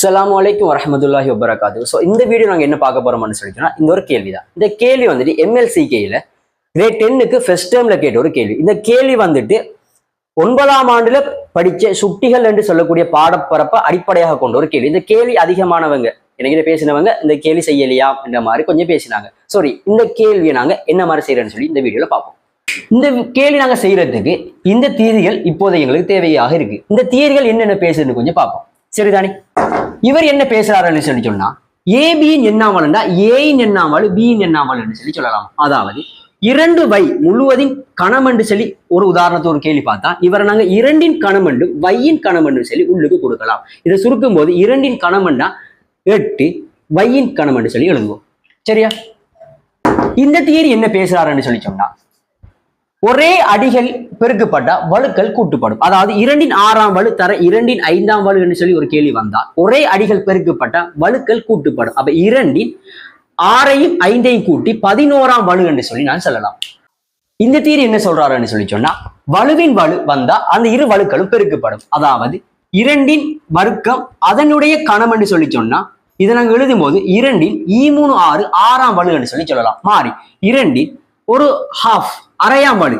அஸ்லாம் அலைக்கும் வரஹமத்துல்லாஹி வபரகாது ஸோ இந்த வீடியோ நாங்கள் என்ன பார்க்க போறோம்னு சொல்லிட்டோம்னா இந்த ஒரு கேள்வி தான் இந்த கேள்வி வந்துட்டு எம்எல்சிகேயில் கிரேட் டென்னுக்கு ஃபர்ஸ்ட் டேர்ம்ல கேட்ட ஒரு கேள்வி. இந்த கேள்வி வந்துட்டு ஒன்பதாம் ஆண்டுல படிச்ச சுட்டிகள் என்று சொல்லக்கூடிய பாடப்பரப்பை அடிப்படையாக கொண்ட ஒரு கேள்வி. இந்த கேள்வி அதிகமானவங்க எனக்கு பேசினவங்க இந்த கேள்வி செய்யலையா என்ற மாதிரி கொஞ்சம் பேசினாங்க. சாரி இந்த கேள்வியை நாங்க என்ன மாதிரி செய்யறேன்னு சொல்லி இந்த வீடியோல பார்ப்போம். இந்த கேள்வி நாங்க செய்யறதுக்கு இந்த தீதிகள் இப்போது எங்களுக்கு தேவையாக இருக்கு. இந்த தீதிகள் என்னென்ன பேசுதுன்னு கொஞ்சம் பார்ப்போம். சரிதானே? இவர் என்ன பேசுறாருன்னு சொல்லி சொன்னா ஏபியின் எண்ணாமல்னா ஏயின் எண்ணாமல் பியின் எண்ணாமல்னு சொல்லி சொல்லலாம். அதாவது இரண்டு வை முழுவதின் கணமண்டு சொல்லி ஒரு உதாரணத்தை ஒரு கேள்வி பார்த்தா இவரை நாங்க இரண்டின் கணமண்டு வையின் கணம் சொல்லி உள்ளுக்கு கொடுக்கலாம். இதை சுருக்கும் போது இரண்டின் கணம்னா எட்டு வையின் கணமென்று சொல்லி எழுதுவோம். சரியா? இந்த தியரி என்ன பேசுறாருன்னு சொல்லி சொன்னா ஒரே அடிகள் பெருக்கப்பட்ட வலுக்கள் கூட்டுப்படும். அதாவது இரண்டின் ஆறாம் வலு தர இரண்டின் ஐந்தாம் வலு என்று சொல்லி ஒரு கேள்வி வந்தால் ஒரே அடிகள் பெருக்கப்பட்ட வலுக்கள் கூட்டுப்படும். அப்ப இரண்டின் ஆறையும் ஐந்தையும் கூட்டி பதினோராம் வலு என்று சொல்லி நான் சொல்லலாம். இந்த தீர் என்ன சொல்றாருன்னு சொல்லி சொன்னா வலுவின் வலு வந்தா அந்த இரு வலுக்களும் பெருக்கப்படும். அதாவது இரண்டின் வர்க்கம் அதனுடைய கணம் என்று சொல்லி சொன்னா இதை நாங்கள் எழுதும் போது இரண்டின் ஈ மூணு ஆறு ஆறாம் வலு என்று சொல்லி சொல்லலாம். மாறி இரண்டின் ஒரு ஹாஃப் அரையாம் வலு.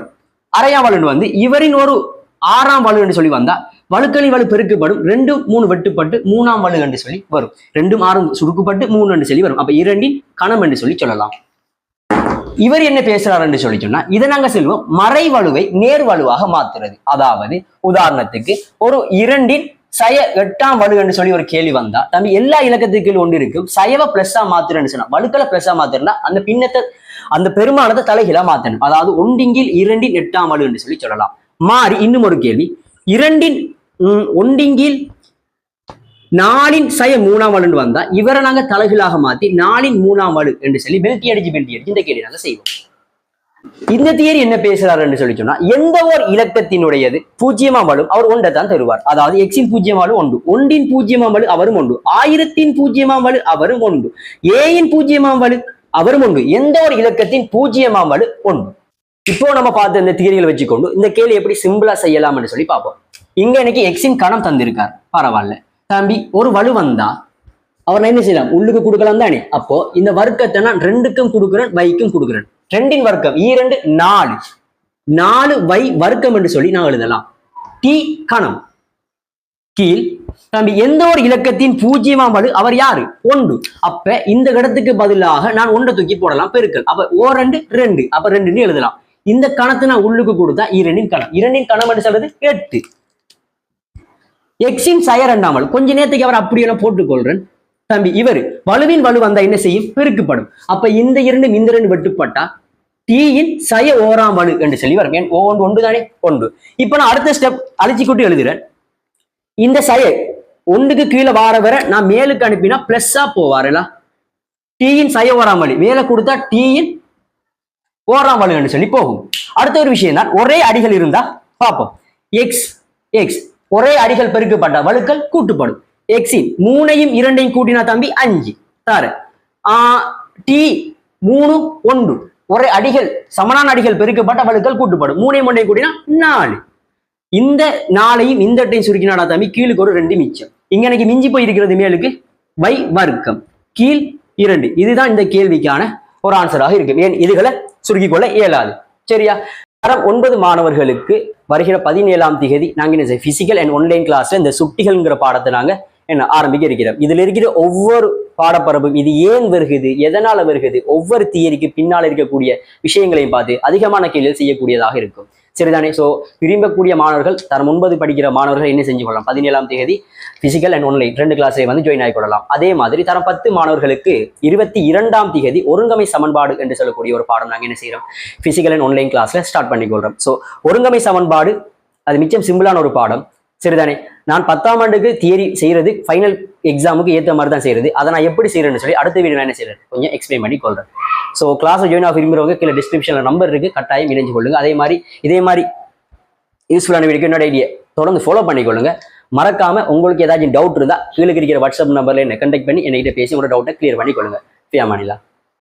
அரையாம் வலுன்னு வந்து இவரின் ஒரு ஆறாம் வலு என்று சொல்லி வந்தா வலுக்களி வலு பெருக்கப்படும். ரெண்டு மூணு வெட்டுப்பட்டு மூணாம் வலு என்று சொல்லி வரும். ரெண்டும் ஆறும் சுருக்கப்பட்டு மூணு என்று சொல்லி வரும். அப்ப இரண்டின் கணம் என்று சொல்லி சொல்லலாம். இவர் என்ன பேசுறாரு என்று சொல்லி சொன்னா இதை நாங்க செல்வோம் மறை வலுவை நேர் வலுவாக மாத்துறது அதாவது உதாரணத்துக்கு ஒரு இரண்டின் சய எட்டாம் வலு என்று சொல்லி ஒரு கேள்வி வந்தா தம்பி எல்லா இலக்கத்துக்கு ஒன்று இருக்கும் சயவ பிளஸ்ஸா மாத்துறேன்னு சொன்னா வலுக்களை பிளஸ்ஸா மாத்துறா அந்த பின்னத்தை அந்த பெருமானத்தை தலைகீழா மாத்தணும். அதாவது ஒன்றிங்கில் இரண்டின் எட்டாம் வலு என்று சொல்லி சொல்லலாம். மாறி இன்னும் ஒரு கேள்வி. இரண்டின் உம், நாளின் சய மூணாம் வலுன்னு வந்தா இவரை நாங்க தலைகளாக மாத்தி நாளின் மூணாம் வலு என்று சொல்லி பெல்ட்டி அடிச்சு பெல்ட்டி அடிச்சு இந்த கேள்வி நாங்க செய்வோம். இந்த தியரி என்ன பேசுறாருன்னு சொல்லி சொன்னா எந்த ஒரு இலக்கத்தினுடையது? பூஜ்ஜியமாம் வலும் அவர் ஒன்றை தான் தருவார். அதாவது எக்ஸின் பூஜ்ஜியமாம் வலு ஒன்று ஒன்றின் பூஜ்ஜியமாம் வலு அவரும் ஒன்று ஆயிரத்தின் பூஜ்ஜியமாம் வலு அவரும் ஒன்று ஏயின் பூஜ்ஜியமாம் வலு அவரும் ஒன்று எந்த ஒரு இலக்கத்தின் பூஜ்ஜியமாம் வலு ஒன்று. இப்போ நம்ம பார்த்த இந்த தியரிகளை வச்சுக்கொண்டு இந்த கேள்வி எப்படி சிம்பிளா செய்யலாம்னு சொல்லி பார்ப்போம். இங்க எனக்கு எக்ஸின் கணம் தந்திருக்கார். பரவாயில்ல. தம்பி ஒரு வலு வந்தா அவர் என்ன செய்யலாம்? உள்ளுக்கு கொடுக்கலாம் தானே? அப்போ இந்த வர்க்கத்தை நான் ரெண்டுக்கும் கொடுக்குறேன் வைக்கும் கொடுக்குறேன். ரெண்டின் வர்க்கம். ஈரண்டு நாலு. நாலு வை வர்க்கம் என்று சொல்லி நான் எழுதலாம். டி கணம். கீழ் நம்ம எந்த ஒரு இலக்கத்தின் பூஜ்ஜியமாம் வலு அவர் யாரு? ஒன்று. அப்ப இந்த இடத்துக்கு பதிலாக நான் ஒன்றை தூக்கி போடலாம் பெருக்கல். அப்ப ஓ ரெண்டு ரெண்டு. அப்ப ரெண்டுன்னு எழுதலாம். இந்த கணத்தை நான் உள்ளுக்கு கொடுத்தா இரண்டின் கணம். இரண்டின் கணம் என்று சொல்றது எட்டு. எக்ஸின் சயர் ரெண்டாமல் கொஞ்ச நேரத்துக்கு அவர் அப்படியெல்லாம் போட்டுக்கொள்றேன். தம்பி இவர் வலுவின் வலு வந்தா என்ன செய்யும்? பெருக்கப்படும். அப்ப இந்த இரண்டு இந்த இரண்டு வெட்டுப்பட்டா? டீயின் சய ஓராம் வலு என்று சொல்லி வரும். ஏன்? ஓ ஒன்று ஒன்று தானே? ஒன்று. இப்ப நான் அடுத்த ஸ்டெப் அழிச்சு கூட்டி எழுதுறேன். இந்த சய ஒன்றுக்கு கீழே வார வர நான் மேலுக்கு அனுப்பினா பிளஸ்ஸா போவாருல? டீயின் சய ஓராம் வலி. மேல கொடுத்தா டீயின் ஓராம் வலு என்று சொல்லி போகும். அடுத்த ஒரு விஷயம் தான் ஒரே அடிகள் இருந்தா பார்ப்போம். எக்ஸ் எக்ஸ் ஒரே அடிகள் பெருக்கப்பட்ட வலுக்கள் கூட்டுப்படும். எக்ஸின் மூணையும் இரண்டையும் கூட்டினா தம்பி அஞ்சு. தாரு டி மூணு ஒன்று. ஒரே அடிகள் சமனான அடிகள் பெருக்கப்பட்ட வலுக்கள் கூட்டுப்படும். மூணையும் ஒன்றையும் கூட்டினா நாலு. இந்த நாளையும் இந்த எட்டையும் சுருக்கினாடா தம்பி? கீழுக்கு ஒரு ரெண்டு மிச்சம். இங்க எனக்கு மிஞ்சி போயிருக்கிறது மேலுக்கு வை வர்க்கம். கீழ் இரண்டு. இதுதான் இந்த கேள்விக்கான ஒரு ஆன்சராக இருக்கு. ஏன்? இதுகளை சுருக்கிக் கொள்ள இயலாது. சரியா? தரம் ஒன்பது மாணவர்களுக்கு வருகிற பதினேழாம் திகதி நாங்க என்ன செய்ய? பிசிக்கல் அண்ட் ஒன்லைன் கிளாஸ்ல இந்த சுட்டிகள்ங்கிற பாடத்தை நாங்கள் என்ன ஆரம்பிக்க இருக்கிறோம் இதுல இருக்கிற ஒவ்வொரு பாடப்பரப்பும் இது ஏன் வருகிறது எதனால வருகுது ஒவ்வொரு தியரிக்கு பின்னால் இருக்கக்கூடிய விஷயங்களையும் பார்த்து அதிகமான கேள்விகள் செய்யக்கூடியதாக இருக்கும். சரிதானே? ஸோ விரும்பக்கூடிய மாணவர்கள் தரம் ஒன்பது படிக்கிற மாணவர்கள் என்ன செஞ்சு கொள்ளலாம்? பதினேழாம் தேதி பிசிக்கல் அண்ட் ஒன்லைன் ரெண்டு கிளாஸை வந்து ஜாயின் ஆகிக்கொள்ளலாம் அதே மாதிரி தரம் பத்து மாணவர்களுக்கு இருபத்தி இரண்டாம் தேதி ஒருங்கமை சமன்பாடு என்று சொல்லக்கூடிய ஒரு பாடம் நாங்கள் என்ன செய்கிறோம் பிசிக்கல் அண்ட் ஒன்லைன் கிளாஸில் ஸ்டார்ட் பண்ணிக்கொள்கிறோம் ஸோ ஒருங்கமை சமன்பாடு அது மிச்சம் சிம்பிளான ஒரு பாடம். சரிதானே? நான் பத்தாம் ஆண்டுக்கு தியரி செய்யறது ஃபைனல் எக்ஸாமுக்கு ஏற்ற மாதிரி தான் செய்யறது அதை நான் எப்படி செய்யறேன்னு சொல்லி அடுத்த வீடியோ நான் என்ன செய்யறேன் கொஞ்சம் எக்ஸ்பிளைன் பண்ணி கொள்றேன். ஸோ கிளாஸ் ஜாயின் ஆக விரும்புறவங்க கீழே டிஸ்கிரிப்ஷனில் நம்பர் இருக்கு கட்டாயம் இணைஞ்சு கொள்ளுங்க. அதே மாதிரி இதே மாதிரி யூஸ்ஃபுல்லான வீடியோக்கு என்னோட ஐடியா தொடர்ந்து ஃபாலோ பண்ணிக்கொள்ளுங்க. மறக்காம உங்களுக்கு ஏதாச்சும் டவுட் இருந்தால் கீழே இருக்கிற வாட்ஸ்அப் நம்பர்ல என்ன கண்டெக்ட் பண்ணி என்கிட்ட பேசி உங்களோட டவுட்டை கிளியர் பண்ணிக்கொள்ளுங்க. ஃபியாமானிலா